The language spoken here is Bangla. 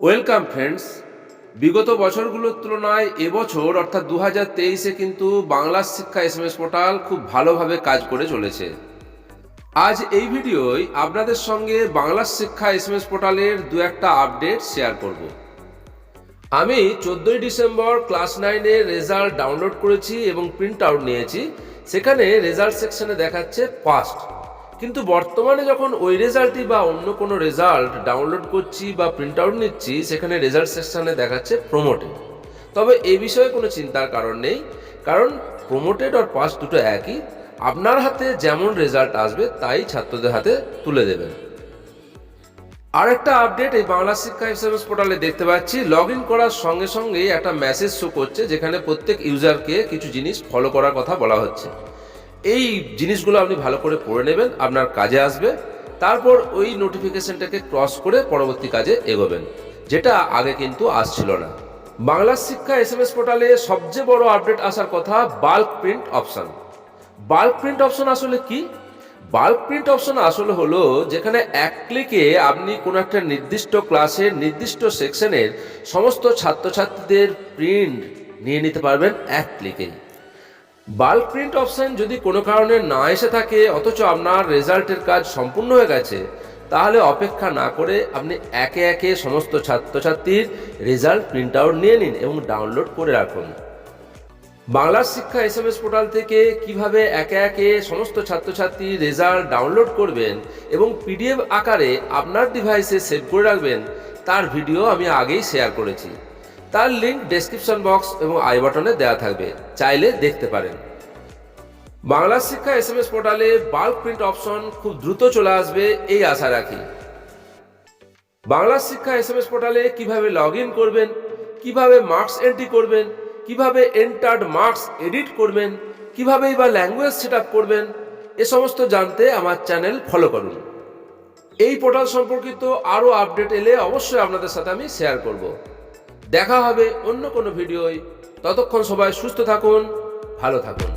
ওয়েলকাম ফ্রেন্ডস বিগত বছরগুলোর তুলনায় এবছর, অর্থাৎ দু হাজার তেইশে কিন্তু বাংলা শিক্ষা এস এম এস পোর্টাল খুব ভালোভাবে কাজ করে চলেছে। আজ এই ভিডিওয় আপনাদের সঙ্গে বাংলা শিক্ষা এস এম এস পোর্টালের দু একটা আপডেট শেয়ার করব। আমি চোদ্দোই ডিসেম্বর ক্লাস নাইনের রেজাল্ট ডাউনলোড করেছি এবং প্রিন্ট আউট নিয়েছি। সেখানে রেজাল্ট সেকশনে দেখাচ্ছে ফার্স্ট। কিন্তু বর্তমানে যখন ওই রেজাল্টই বা অন্য কোনো রেজাল্ট ডাউনলোড করছি বা প্রিন্ট আউট নিচ্ছি, সেখানে রেজাল্ট সেকশনে দেখাচ্ছে প্রোমোটেড তবে এ বিষয়ে কোনো চিন্তার কারণ নেই, কারণ প্রোমোটেড আর পাস দুটো একই। আপনার হাতে যেমন রেজাল্ট আসবে, তাই ছাত্রদের হাতে তুলে দেবেন। আরেকটা আপডেট এই বাংলা শিক্ষা এসএমএস পোর্টালে দেখতে পাচ্ছি। লগ ইন করার সঙ্গে সঙ্গেই একটা মেসেজ শো করছে, যেখানে প্রত্যেক ইউজারকে কিছু জিনিস ফলো করার কথা বলা হচ্ছে। এই জিনিসগুলো আপনি ভালো করে পড়ে নেবেন, আপনার কাজে আসবে। তারপর ওই নোটিফিকেশনটাকে ক্রস করে পরবর্তী কাজে এগোবেন, যেটা আগে কিন্তু আসছিল না। বাংলা শিক্ষা এসএমএস পোর্টালে সবচেয়ে বড় আপডেট আসার কথা bulk print option bulk print option আসলে কি? বাল্ক প্রিন্ট অপশন আসলে হলো যেখানে এক ক্লিকে আপনি কোনো একটা নির্দিষ্ট ক্লাসের নির্দিষ্ট সেকশনের সমস্ত ছাত্রছাত্রীদের প্রিন্ট নিয়ে নিতে পারবেন এক ক্লিকেই বাল্ক প্রিন্ট অপশন যদি কোনো কারণে না এসে থাকে, অথচ আপনার রেজাল্টের কাজ সম্পূর্ণ হয়ে গেছে, তাহলে অপেক্ষা না করে আপনি একে একে সমস্ত ছাত্রছাত্রীর রেজাল্ট প্রিন্ট আউট নিয়ে নিন এবং ডাউনলোড করে রাখুন। বাংলার শিক্ষা এস এস পোর্টাল থেকে কীভাবে একে একে সমস্ত ছাত্রছাত্রী রেজাল্ট ডাউনলোড করবেন এবং পিডিএফ আকারে আপনার ডিভাইসে সেভ করে রাখবেন, তার ভিডিও আমি আগেই শেয়ার করেছি। তার লিঙ্ক ডেসক্রিপশন বক্স এবং আই বাটনে দেওয়া থাকবে। চাইলে দেখতে পারেন। বাংলা শিক্ষা এস এম এস পোর্টালে বাল্ক প্রিন্ট অপশন খুব দ্রুত চলে আসবে এই আশা রাখি। বাংলা শিক্ষা এস এম এস পোর্টালে কীভাবে লগ ইন করবেন, কীভাবে মার্কস এন্ট্রি করবেন, কীভাবে এন্টার্ড মার্কস এডিট করবেন, কিভাবেই বা ল্যাঙ্গুয়েজ সেট করবেন, এ সমস্ত জানতে আমার চ্যানেল ফলো করুন। এই পোর্টাল সম্পর্কিত আরও আপডেট এলে অবশ্যই আপনাদের সাথে আমি শেয়ার করব। দেখা হবে অন্য কোনো ভিডিওয়। ততক্ষণ সবাই সুস্থ থাকুন ভালো থাকুন।